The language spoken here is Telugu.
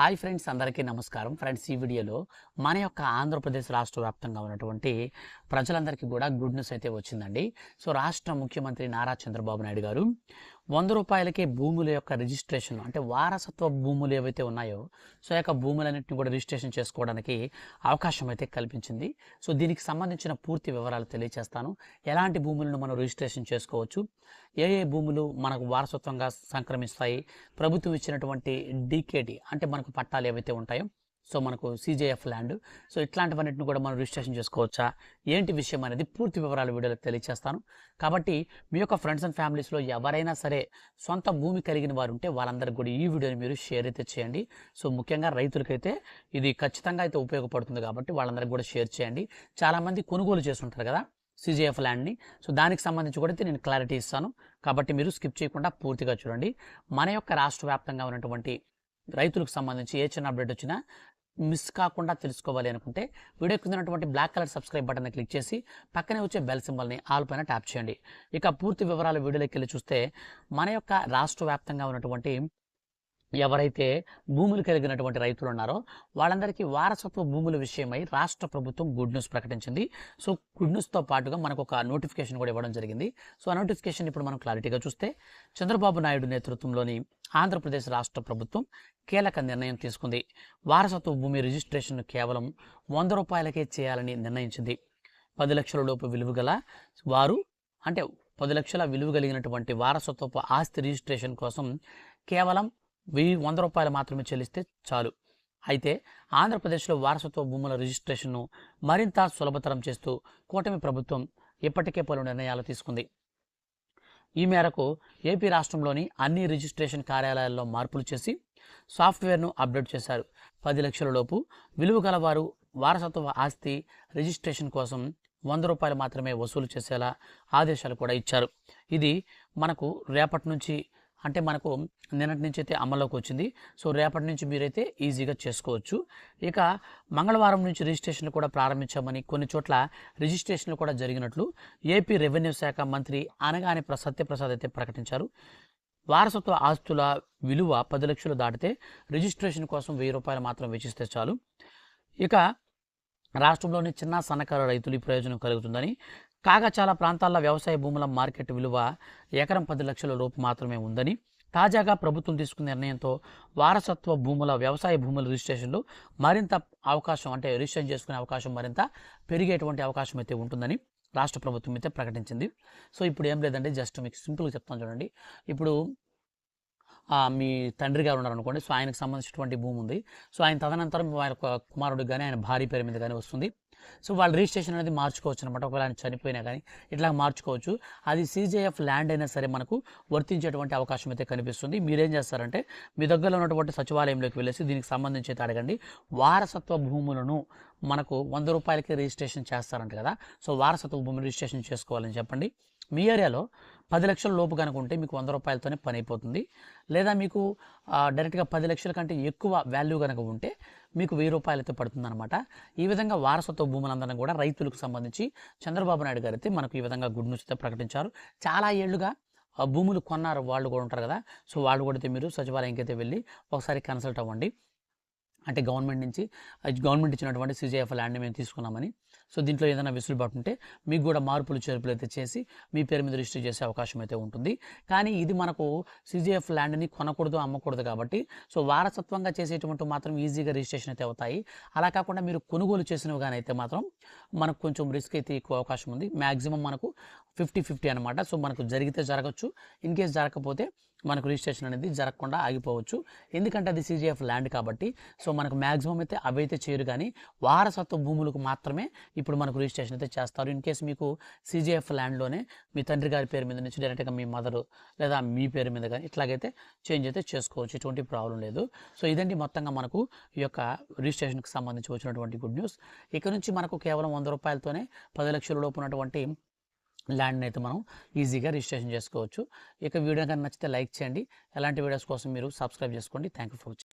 హాయ్ ఫ్రెండ్స్ అందరికీ నమస్కారం. ఫ్రెండ్స్ ఈ వీడియోలో మన యొక్క ఆంధ్రప్రదేశ్ రాష్ట్ర వ్యాప్తంగా ఉన్నటువంటి ప్రజలందరికీ కూడా గుడ్ న్యూస్ అయితే వచ్చిందండి. సో రాష్ట్ర ముఖ్యమంత్రి నారా చంద్రబాబు నాయుడు గారు వంద రూపాయలకే భూముల యొక్క రిజిస్ట్రేషన్ అంటే వారసత్వ భూములు ఏవైతే ఉన్నాయో సో యొక్క భూములన్నింటినీ కూడా రిజిస్ట్రేషన్ చేసుకోవడానికి అవకాశం అయితే కల్పించింది. సో దీనికి సంబంధించిన పూర్తి వివరాలు తెలియజేస్తాను ఎలాంటి భూములను మనం రిజిస్ట్రేషన్ చేసుకోవచ్చు? ఏ ఏ భూములు మనకు వారసత్వంగా సంక్రమిస్తాయి? ప్రభుత్వం ఇచ్చినటువంటి డీకేడి అంటే మనకు పట్టాలు ఏవైతే ఉంటాయో సో మనకు సీజేఎఫ్ ల్యాండ్ సో ఇట్లాంటివన్నిటిని కూడా మనం రిజిస్ట్రేషన్ చేసుకోవచ్చా? ఏంటి విషయం అనేది పూర్తి వివరాలు వీడియోలో తెలియజేస్తాను కాబట్టి మీ యొక్క ఫ్రెండ్స్ అండ్ ఫ్యామిలీస్లో ఎవరైనా సరే సొంత భూమి కలిగిన వారు ఉంటే వాళ్ళందరికీ కూడా ఈ వీడియోని మీరు షేర్ అయితే చేయండి. సో ముఖ్యంగా రైతులకైతే ఇది ఖచ్చితంగా అయితే ఉపయోగపడుతుంది కాబట్టి వాళ్ళందరికీ కూడా షేర్ చేయండి. చాలామంది కొనుగోలు చేస్తుంటారు కదా సిజిఎఫ్ ల్యాండ్ని సో దానికి సంబంధించి కూడా అయితే నేను క్లారిటీ ఇస్తాను. కాబట్టి మీరు స్కిప్ చేయకుండా పూర్తిగా చూడండి. మన యొక్క రాష్ట్ర వ్యాప్తంగా ఉన్నటువంటి రైతులకు సంబంధించి ఏ చిన్న అప్డేట్ వచ్చినా మిస్ కాకుండా తెలుసుకోవాలి అనుకుంటే వీడియో కింద ఉన్నటువంటి black colour subscribe button click చేసి పక్కనే వచ్చే బెల్ సింబల్ని ఆల్ పైన ట్యాప్ చేయండి. ఇక పూర్తి వివరాలు వీడియోలోకి వెళ్ళి చూస్తే మన యొక్క రాష్ట్ర వ్యాప్తంగా ఉన్నటువంటి ఎవరైతే భూములు కలిగినటువంటి రైతులు ఉన్నారో వాళ్ళందరికీ వారసత్వ భూముల విషయమై రాష్ట్ర ప్రభుత్వం గుడ్ న్యూస్ ప్రకటించింది. సో గుడ్ న్యూస్తో పాటుగా మనకు ఒక నోటిఫికేషన్ కూడా ఇవ్వడం జరిగింది. సో ఆ నోటిఫికేషన్ ఇప్పుడు మనం క్లారిటీగా చూస్తే చంద్రబాబు నాయుడు నేతృత్వంలోని ఆంధ్రప్రదేశ్ రాష్ట్ర ప్రభుత్వం కీలక నిర్ణయం తీసుకుంది. వారసత్వ భూమి రిజిస్ట్రేషన్ను కేవలం వంద రూపాయలకే చేయాలని నిర్ణయించింది. పది లక్షల లోపు విలువ గల వారు అంటే పది లక్షల విలువ కలిగినటువంటి వారసత్వపు ఆస్తి రిజిస్ట్రేషన్ కోసం కేవలం వెయ్యి వంద రూపాయలు మాత్రమే చెల్లిస్తే చాలు. అయితే ఆంధ్రప్రదేశ్లో వారసత్వ భూముల రిజిస్ట్రేషన్ను మరింత సులభతరం చేస్తూ కూటమి ప్రభుత్వం ఇప్పటికే పలు నిర్ణయాలు తీసుకుంది. ఈ మేరకు ఏపీ రాష్ట్రంలోని అన్ని రిజిస్ట్రేషన్ కార్యాలయాల్లో మార్పులు చేసి సాఫ్ట్వేర్ను అప్డేట్ చేశారు. పది లక్షల లోపు విలువ గలవారు వారసత్వ ఆస్తి రిజిస్ట్రేషన్ కోసం వంద రూపాయలు మాత్రమే వసూలు చేసేలా ఆదేశాలు కూడా ఇచ్చారు. ఇది మనకు రేపటి నుంచి అంటే మనకు నిన్నటి నుంచి అయితే అమల్లోకి వచ్చింది. సో రేపటి నుంచి మీరైతే ఈజీగా చేసుకోవచ్చు. ఇక మంగళవారం నుంచి రిజిస్ట్రేషన్లు కూడా ప్రారంభించామని కొన్ని చోట్ల రిజిస్ట్రేషన్లు కూడా జరిగినట్లు ఏపీ రెవెన్యూ శాఖ మంత్రి అనగాని సత్యప్రసాద్ అయితే ప్రకటించారు. వారసత్వ ఆస్తుల విలువ పది లక్షలు దాటితే రిజిస్ట్రేషన్ కోసం వెయ్యి రూపాయలు మాత్రం వెచ్చిస్తే చాలు. ఇక రాష్ట్రంలోని చిన్న సన్నకారు రైతులు ప్రయోజనం కలుగుతుందని కాగా చాలా ప్రాంతాల్లో వ్యవసాయ భూముల మార్కెట్ విలువ ఎకరం పది లక్షల లోపు మాత్రమే ఉందని తాజాగా ప్రభుత్వం తీసుకున్న నిర్ణయంతో వారసత్వ భూముల వ్యవసాయ భూముల రిజిస్ట్రేషన్లు మరింత అవకాశం అంటే రిజిస్ట్రేషన్ చేసుకునే అవకాశం మరింత పెరిగేటువంటి అవకాశం అయితే ఉంటుందని రాష్ట్ర ప్రభుత్వం అయితే ప్రకటించింది. సో ఇప్పుడు ఏం లేదండి జస్ట్ మీకు సింపుల్గా చెప్తాను చూడండి. ఇప్పుడు మీ తండ్రి గారు ఉన్నారనుకోండి సో ఆయనకు సంబంధించినటువంటి భూమి ఉంది సో ఆయన తదనంతరం ఆయన కుమారుడికి కుమారుడు కానీ ఆయన భార్య పేరు మీద కానీ వస్తుంది. సో వాళ్ళ రిజిస్ట్రేషన్ అనేది మార్చుకోవచ్చు అనమాట ఒకవేళ ఆయన చనిపోయినా కానీ ఇట్లా మార్చుకోవచ్చు. అది సీజేఎఫ్ ల్యాండ్ అయినా సరే మనకు వర్తించేటువంటి అవకాశం అయితే కనిపిస్తుంది. మీరేం చేస్తారంటే మీ దగ్గరలో ఉన్నటువంటి సచివాలయంలోకి వెళ్ళేసి దీనికి సంబంధించి అయితే అడగండి. వారసత్వ భూములను మనకు వంద రూపాయలకి రిజిస్ట్రేషన్ చేస్తారంట కదా. సో వారసత్వ భూమి రిజిస్ట్రేషన్ చేసుకోవాలని చెప్పండి. మీ ఏరియాలో పది లక్షల లోపు కనుక ఉంటే మీకు వంద రూపాయలతోనే పని అయిపోతుంది. లేదా మీకు డైరెక్ట్గా పది లక్షల కంటే ఎక్కువ వాల్యూ కనుక ఉంటే మీకు వెయ్యి రూపాయలతో పడుతుందన్నమాట. ఈ విధంగా వారసత్వ భూములందరం కూడా రైతులకు సంబంధించి చంద్రబాబు నాయుడు గారు అయితే మనకు ఈ విధంగా గుడ్ న్యూస్ అయితే ప్రకటించారు. చాలా ఏళ్ళుగా భూములు కొన్నారు వాళ్ళు కూడా ఉంటారు కదా. సో వాళ్ళు కూడా అయితే మీరు సచివాలయంకి అయితే వెళ్ళి ఒకసారి కన్సల్ట్ అవ్వండి. అంటే గవర్నమెంట్ నుంచి అది గవర్నమెంట్ ఇచ్చినటువంటి సీజీఎఫ్ ల్యాండ్ మేము తీసుకున్నామని. సో దీంట్లో ఏదైనా వెసులుబాటు ఉంటే మీకు కూడా మార్పులు చేర్పులు అయితే చేసి మీ పేరు మీద రిజిస్టర్ చేసే అవకాశం అయితే ఉంటుంది. కానీ ఇది మనకు సీజీఎఫ్ ల్యాండ్ని కొనకూడదు అమ్మకూడదు కాబట్టి సో వారసత్వంగా చేసేటువంటి మాత్రం ఈజీగా రిజిస్ట్రేషన్ అయితే అవుతాయి. అలా కాకుండా మీరు కొనుగోలు చేసినవి కానీ అయితే మాత్రం మనకు కొంచెం రిస్క్ అయితే ఎక్కువ అవకాశం ఉంది. మ్యాక్సిమం మనకు ఫిఫ్టీ ఫిఫ్టీ అనమాట సో మనకు జరిగితే జరగచ్చు. ఇన్ కేస్ జరగకపోతే మనకు రిజిస్ట్రేషన్ అనేది జరగకుండా ఆగిపోవచ్చు. ఎందుకంటే అది సీజీఎఫ్ ల్యాండ్ కాబట్టి. సో మనకు మ్యాక్సిమం అయితే అవి అయితే చేయరు కానీ వారసత్వ భూములకు మాత్రమే ఇప్పుడు మనకు రిజిస్ట్రేషన్ అయితే చేస్తారు. ఇన్ కేసు మీకు సీజీఎఫ్ ల్యాండ్లోనే మీ తండ్రి గారి పేరు మీద నుంచి డైరెక్ట్గా మీ మదర్ లేదా మీ పేరు మీద కానీ ఇట్లాగైతే చేంజ్ అయితే చేసుకోవచ్చు. ఎటువంటి ప్రాబ్లం లేదు. సో ఇదండి మొత్తంగా మనకు ఈ యొక్క రిజిస్ట్రేషన్కి సంబంధించి వచ్చినటువంటి గుడ్ న్యూస్ ఇక నుంచి మనకు కేవలం వంద రూపాయలతోనే పది లక్షల లోపు ఉన్నటువంటి ల్యాండ్ని అయితే మనం ఈజీగా రిజిస్ట్రేషన్ చేసుకోవచ్చు. ఇక వీడియో కానీ నచ్చితే లైక్ చేయండి. ఎలాంటి వీడియోస్ కోసం మీరు సబ్స్క్రైబ్ చేసుకోండి. Thank you for watching